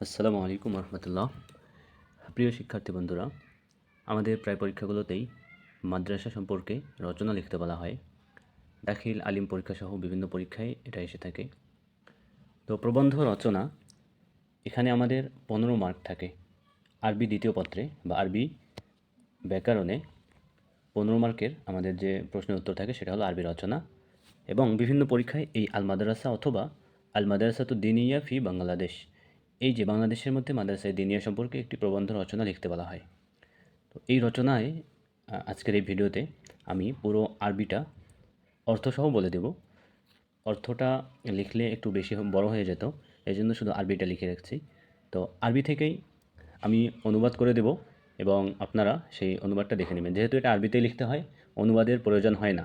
আসসালামু আলাইকুম রহমতুল্লাহ। প্রিয় শিক্ষার্থী বন্ধুরা, আমাদের প্রায় পরীক্ষাগুলোতেই মাদ্রাসা সম্পর্কে রচনা লিখতে বলা হয়। দাখিল, আলিম পরীক্ষা সহ বিভিন্ন পরীক্ষায় এটা এসে থাকে। তো প্রবন্ধ রচনা, এখানে আমাদের পনেরো মার্ক থাকে। আরবি দ্বিতীয় পত্রে বা আরবি ব্যাকরণে পনেরো মার্কের আমাদের যে প্রশ্নের উত্তর থাকে সেটা হলো আরবি রচনা এবং বিভিন্ন পরীক্ষায় এই আল মাদ্রাসা অথবা আল মাদ্রাসা তো দিনিয়া ফি বাংলাদেশ এই যে বাংলাদেশের মধ্যে মাদ্রাসায় দিনিয়া সম্পর্কে একটি প্রবন্ধ রচনা লিখতে বলা হয়। তো এই রচনায় আজকের এই ভিডিওতে আমি পুরো আরবিটা অর্থসহ বলে দেব। অর্থটা লিখলে একটু বেশি বড় হয়ে যেত এই জন্য শুধু আরবিটা লিখে রাখছি। তো আরবি থেকেই আমি অনুবাদ করে দেব এবং আপনারা সেই অনুবাদটা দেখে নেবেন। যেহেতু এটা আরবিতেই লিখতে হয়, অনুবাদের প্রয়োজন হয় না।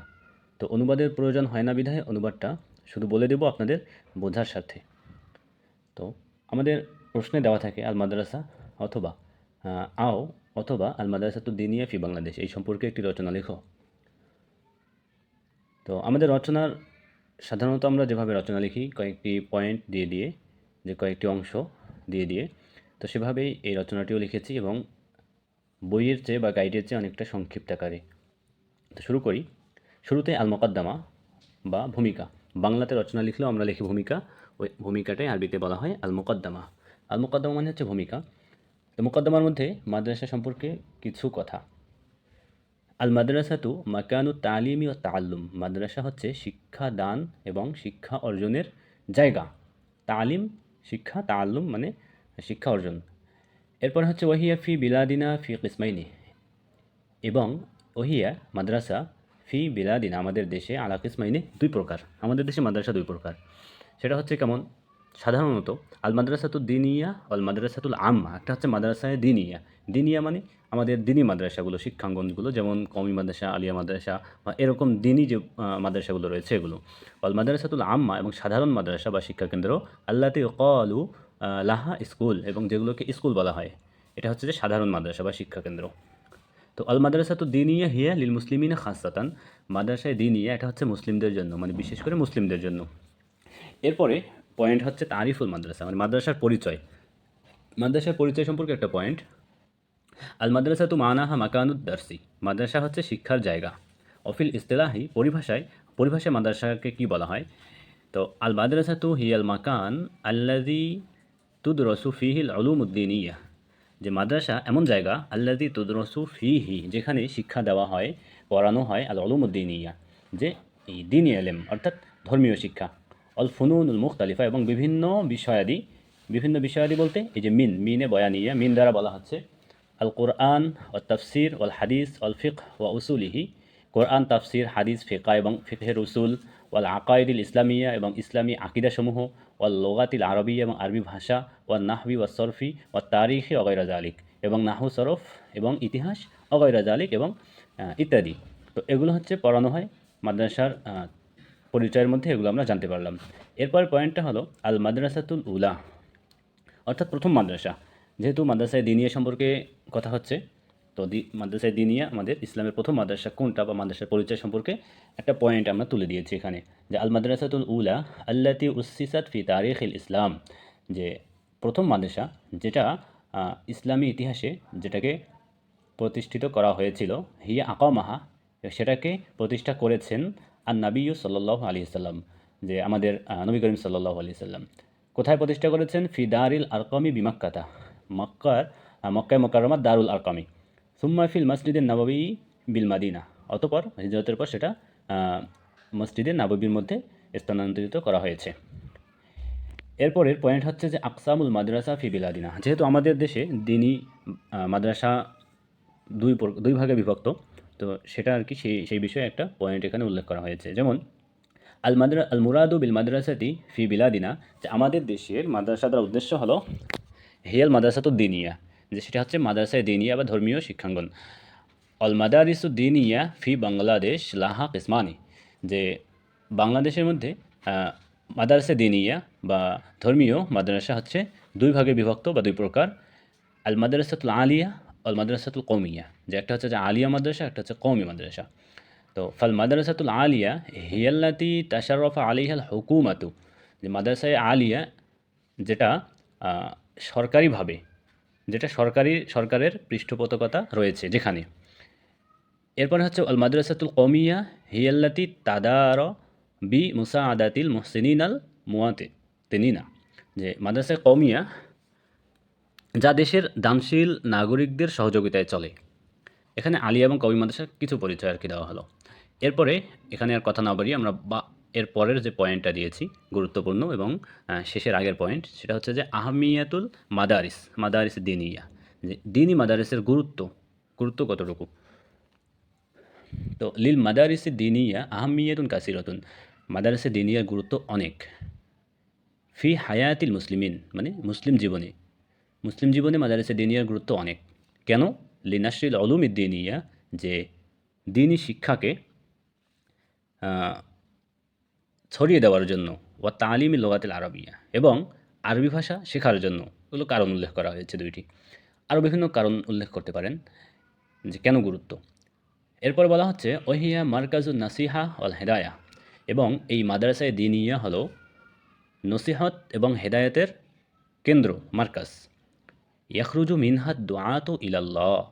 তো অনুবাদের প্রয়োজন হয় না বিধায় অনুবাদটা শুধু বলে দেব আপনাদের বোঝার স্বার্থে। তো আমাদের প্রশ্নে দেওয়া থাকে আল মাদ্রাসা অথবা আও অথবা আল মাদ্রাসা তো দিনিয়া ফি বাংলাদেশ, এই সম্পর্কে একটি রচনা লেখো। তো আমাদের রচনার সাধারণত আমরা যেভাবে রচনা লিখি, কয়েকটি পয়েন্ট দিয়ে দিয়ে, যে কয়েকটি অংশ দিয়ে দিয়ে, তো সেভাবেই এই রচনাটিও লিখেছি এবং বইয়ের চেয়ে বা গাইডের চেয়ে অনেকটা সংক্ষিপ্ত আকারে। তো শুরু করি। শুরুতে আল মোকদ্দমা বা ভূমিকা। বাংলাতে রচনা লিখলেও আমরা লিখি ভূমিকা। ওই ভূমিকাটাই আরবিতে বলা হয় আল মোকদ্দমা আল মোকদ্দমা মানে হচ্ছে ভূমিকা। তো মোকদ্দমার মধ্যে মাদ্রাসা সম্পর্কে কিছু কথা। আল মাদ্রাসা মাদ্রাসাতু মাকানু তালিমি ও তাল্লুম মাদ্রাসা হচ্ছে শিক্ষা, দান এবং শিক্ষা অর্জনের জায়গা। তালিম, শিক্ষা তাল্লুম মানে শিক্ষা অর্জন। এরপর হচ্ছে ওহিয়া ফি বিলাদিনা ফি কিসমাইনি। এবং ওহিয়া মাদ্রাসা ফি বিলাদিনা। আমাদের দেশে আলা কিসমাইনে দুই প্রকার। আমাদের দেশে মাদ্রাসা দুই প্রকার। সেটা হচ্ছে কেমন? সাধারণত আল মাদ্রাসাতুল দিনিয়া আল মাদ্রাসাতুল আম্মা, একটা হচ্ছে মাদ্রাসায় দিনিয়া। দিনিয়া মানে আমাদের দিনী মাদ্রাসাগুলো, শিক্ষাঙ্গনগুলো, যেমন কমি মাদ্রাসা, আলিয়া মাদ্রাসা, বা এরকম দিনী যে মাদ্রাসাগুলো রয়েছে এগুলো। আল মাদ্রাসাতুল আম্মা এবং সাধারণ মাদ্রাসা বা শিক্ষাকেন্দ্র, আল্লাতে কলু লাহা স্কুল এবং যেগুলোকে স্কুল বলা হয়। এটা হচ্ছে যে সাধারণ মাদ্রাসা বা শিক্ষাকেন্দ্র। তো আল মাদ্রাসা তো দিনিয়া হিয়া লিল মুসলিমিনা খাসাতান মাদ্রাসায় দিনিয়া এটা হচ্ছে মুসলিমদের জন্য মানে বিশেষ করে মুসলিমদের জন্য। এরপরে পয়েন্ট হচ্ছে তারিফুল মাদ্রাসা মানে মাদ্রাসার পরিচয়। মাদ্রাসার পরিচয় সম্পর্কে একটা পয়েন্ট আল মাদ্রাসা তু মানাহা মাকানুদ দার্সি, মাদ্রাসা হচ্ছে শিক্ষার জায়গা। অফিল ইস্তেলাহি, পরিভাষায় পরিভাষায় মাদ্রাসাকে কি বলা হয়? তো আল মাদ্রাসা তু হিয়াল মাকান আল্লাদি তুদ রসু ফিহিল আলুমুদ্দিনিয়া যে মাদ্রাসা এমন জায়গা আল্লাদি তুদরসু ফিহি, যেখানে শিক্ষা দেওয়া হয়, পড়ানো হয় আল আলুমুদ্দিনিয়া যে এই দিনী এলেম, অর্থাৎ ধর্মীয় শিক্ষা। অল ফুনুনুল মুখতালিফা এবং বিভিন্ন বিষয়াদি বিভিন্ন বিষয়াদি বলতে এই যে মিন, মিনে বয়ানিয়া, মিন দ্বারা বলা হচ্ছে। আল কোরআন ও তফসির ওয়াল হাদিস ওয়াল ফিক ওয়া উসুলিহি। কোরআন, তাফসির, হাদিস, ফিকা এবং ফিকহের উসুল, ওয়াল আকাইদুল ইসলামিয়া এবং ইসলামী আকিদাসমূহ, ওয়াল লোগাতিল আরবি এবং আরবি ভাষা ওয়াল নাহবি ওয়া সরফি, ওয়া তারিখে অগৈরা আলিক এবং নাহু সরফ এবং ইতিহাস অগৈরা আলিক এবং ইত্যাদি। তো এগুলো হচ্ছে পড়ানো হয় মাদ্রাসার পরিচয়ের মধ্যে এগুলো আমরা জানতে পারলাম। এরপর পয়েন্টটা হলো আল মাদ্রাসাতুল উলা, অর্থাৎ প্রথম মাদ্রাসা। যেহেতু মাদ্রাসায় দিনিয়া সম্পর্কে কথা হচ্ছে, তো দি, মাদ্রাসায় দিনিয়া আমাদের ইসলামের প্রথম মাদ্রাসা কোনটা বা মাদ্রাসার পরিচয় সম্পর্কে একটা পয়েন্ট আমরা তুলে দিয়েছি এখানে। যে আল মাদ্রাসাতুল উলা, আল্লাতি উসিসাত ফি তারিখ ইসলাম, যে প্রথম মাদ্রাসা যেটা ইসলামী ইতিহাসে যেটাকে প্রতিষ্ঠিত করা হয়েছিল, হিয়া আকামাহা, সেটাকে প্রতিষ্ঠা করেছেন আর নাবিউ সাল্লাহ আলী সাল্লাম যে আমাদের নবী করিম সাল্লাহ আলি সাল্লাম কোথায় প্রতিষ্ঠা করেছেন? ফিদারিল আরকামি বিমাক্কাতা মক্কার মক্কায় মক্কারমার দারুল আরকামি। সুম্মা ফিল মসজিদের নববী বিল মাদিনা অতপর হিজরতের পর সেটা আহ, মসজিদের নববীর মধ্যে স্থানান্তরিত করা হয়েছে। এরপরের পয়েন্ট হচ্ছে যে আকসামুল মাদ্রাসা ফি বিলাদিনা যেহেতু আমাদের দেশে দিনই মাদ্রাসা দুই দুই ভাগে বিভক্ত তো সেটা আর কি সেই সেই বিষয়ে একটা পয়েন্ট এখানে উল্লেখ করা হয়েছে। যেমন, আল মাদ্রা, আল মুরাদু বিল মাদ্রাসাতি ফি বিলাদিনা, যে আমাদের দেশের মাদ্রাসা দ্বারা উদ্দেশ্য হলো হিয়াল মাদ্রাসাতু দিনিয়া যে সেটা হচ্ছে মাদ্রাসায় দিনিয়া বা ধর্মীয় শিক্ষাঙ্গন। অল মাদারিসু দিনিয়া ফি বাংলাদেশ লাহা কিসমানি, যে বাংলাদেশের মধ্যে মাদ্রাসা দিনিয়া বা ধর্মীয় মাদ্রাসা হচ্ছে দুই ভাগে বিভক্ত বা দুই প্রকার। আল মাদ্রাসাতুল আলিয়া আল মাদ্রাসাতুল কৌমিয়া যে একটা হচ্ছে যে আলিয়া মাদ্রাসা একটা হচ্ছে কৌমি মাদ্রাসা তো ফাল মাদ্রাসাতুল আলিয়া হিয়াল্লাতি তাশারফা আলিহাল হুকুমাতু যে মাদ্রাসায় আলিয়া যেটা সরকারিভাবে যেটা সরকারি সরকারের পৃষ্ঠপোষকতা রয়েছে যেখানে। এরপরে হচ্ছে আল মাদ্রাসাতুল কমিয়া হিয়াল্লাতি তাদার বি মুসা আদাতিল মোহসিনিন আল মুয়াতে তেনিনা যে মাদ্রাসা কমিয়া যা দেশের দানশীল নাগরিকদের সহযোগিতায় চলে। এখানে আলিয়া এবং কবি মাদ্রাসার কিছু পরিচয় আর কি দেওয়া হলো। এরপরে এখানে আর কথা না বাড়িয়ে আমরা বা এর পরের যে পয়েন্টটা দিয়েছি, গুরুত্বপূর্ণ এবং শেষের আগের পয়েন্ট সেটা হচ্ছে যে আহমিয়াতুল মাদারিস মাদারিস দিনিয়া। যে দিনী মাদারিসের গুরুত্ব গুরুত্ব কতটুকু? তো লিল মাদারিসে দিনিয়া আহমিয়াতুন কাসিরতুন। মাদারিসে দিনিয়ার গুরুত্ব অনেক। ফি হায়াতিল মুসলিমিন মানে মুসলিম জীবনে। মুসলিম জীবনে মাদারিসে দিনিয়ার গুরুত্ব অনেক। কেন? লিনাশ্রিল অলুম দিনিয়া যে দিনী শিক্ষাকে ছড়িয়ে দেওয়ার জন্য ও তালিমি লোগাতিল আরবিয়া এবং আরবি ভাষা শেখার জন্য এগুলো কারণ উল্লেখ করা হয়েছে দুইটি। আরও বিভিন্ন কারণ উল্লেখ করতে পারেন যে কেন গুরুত্ব। এরপর বলা হচ্ছে, ওহিয়া মার্কাজুল নাসিহা অল হেদায়া এবং এই মাদ্রাসায় দিনিয়া হলো নসিহত এবং হেদায়েতের কেন্দ্র, মার্কাজ। ইয়াখরুজু মিনহাত দোয়াত ইলাল্লাহ।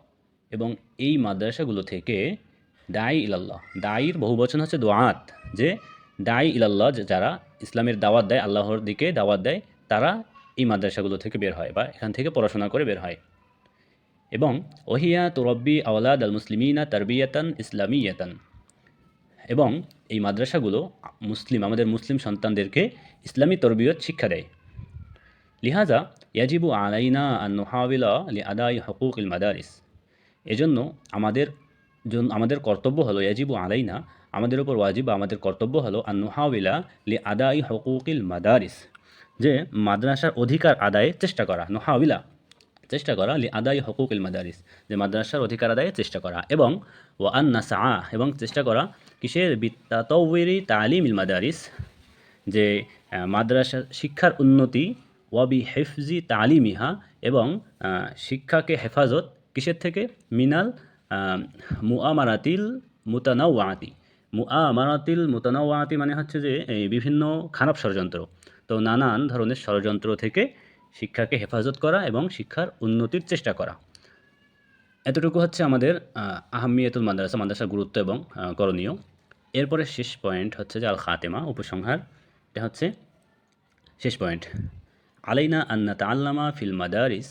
এবং এই মাদ্রাসাগুলো থেকে দায়ী ইলাল্লাহ। দায়ীর বহু বচন হচ্ছে দোয়াত যে দায়ী ইলাল্লাহ যারা ইসলামের দাওয়াত দেয়, আল্লাহর দিকে দাওয়াত দেয়, তারা এই মাদ্রাসাগুলো থেকে বের হয় বা এখান থেকে পড়াশোনা করে বের হয়। এবং ওহিয়া তোরব্বি আওলাদ আল মুসলিমিনা তারবিয়াতান ইসলামিয়াতান। এবং এই মাদ্রাসাগুলো মুসলিম, আমাদের মুসলিম সন্তানদেরকে ইসলামী তরবিয়ত শিক্ষা দেয়। লিহাজা ইয়াজিবু আলাইনা আন নোহাবিলা লি আদাই হকুক ইল মাদারিস এজন্য আমাদের জন আমাদের কর্তব্য হলো ইয়াজিবু আলাইনা আমাদের ওপর ওয়াজিব আমাদের কর্তব্য হলো আন নোহাবিলা লি আদাই হকুকিল মাদারিস যে মাদ্রাসার অধিকার আদায়ে চেষ্টা করা নোহাবিলা চেষ্টা করা লি আদাই হকুকিল মাদারিস যে মাদ্রাসার অধিকার আদায়ে চেষ্টা করা এবং ও আন নাসা এবং চেষ্টা করা কিসের? বিত্তাতৌরি তালিম ইল মাদারিস যে মাদ্রাসা শিক্ষার উন্নতি ওয়াবি হেফজি তালিমিহা এবং শিক্ষাকে হেফাজত কিসের থেকে? মিনাল মুআমারাতিল মুতানাওয়াতি। মুআমারাতিল মুতানাওয়াতি মানে হচ্ছে যে এই বিভিন্ন খারাপ ষড়যন্ত্র। তো নানান ধরনের ষড়যন্ত্র থেকে শিক্ষাকে হেফাজত করা এবং শিক্ষার উন্নতির চেষ্টা করা। এতটুকু হচ্ছে আমাদের আহ, আহমিয়াতুল মাদ্রাসা। মাদ্রাসার গুরুত্ব এবং করণীয়। এরপরে শেষ পয়েন্ট হচ্ছে যে আল খাতেমা উপসংহার। এটা হচ্ছে শেষ পয়েন্ট। আলাইনা আন্না তাল্লামা ফিল মাদারিস,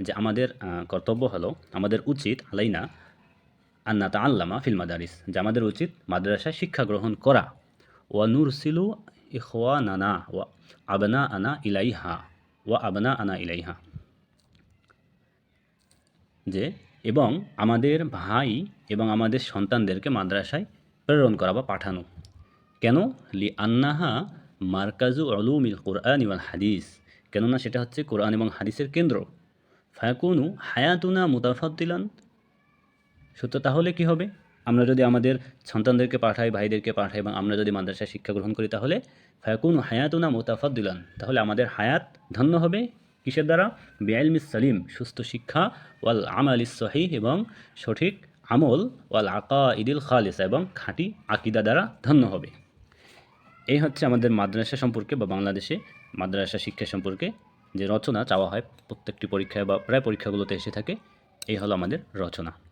যে আমাদের কর্তব্য হলো আমাদের উচিত আলাইনা আন্না তাল্লামা ফিল মাদারিস, যে আমাদের উচিত মাদ্রাসায় শিক্ষা গ্রহণ করা। ওয়া নুরসিলু ইখওয়া নানা ওয়া আবনা আনা ইলাইহা, ওয়া আবনা আনা ইলাইহা। যে, এবং আমাদের ভাই এবং আমাদের সন্তানদেরকে মাদ্রাসায় প্রেরণ করা বা পাঠানো। কেন? লি আন্নাহা মার্কাজু অলুমিল কোরআন এবং হাদিস, কেননা সেটা হচ্ছে কোরআন এবং হাদিসের কেন্দ্র। ফায়াকুনু হায়াতুনা মুতাফাদ্দিলান। সত্য, তাহলে কি হবে? আমরা যদি আমাদের সন্তানদেরকে পাঠাই, ভাইদেরকে পাঠাই এবং আমরা যদি মাদ্রাসায় শিক্ষা গ্রহণ করি, তাহলে ফায়াকুন হায়াতুনা মুতাফাদ্দিলান। তাহলে আমাদের হায়াত ধন্য হবে কিসের দ্বারা? বেআলমিস সালিম, সুস্থ শিক্ষা ওয়াল আমাল সহি এবং সঠিক আমল ওয়াল আকা ইদিল খালিসা এবং খাঁটি আকিদা দ্বারা ধন্য হবে। এই হচ্ছে আমাদের মাদ্রাসা সম্পর্কে বা বাংলাদেশে মাদ্রাসা শিক্ষা সম্পর্কে যে রচনা চাওয়া হয় প্রত্যেকটি পরীক্ষায় বা প্রায় পরীক্ষাগুলোতে এসে থাকে, এই হলো আমাদের রচনা।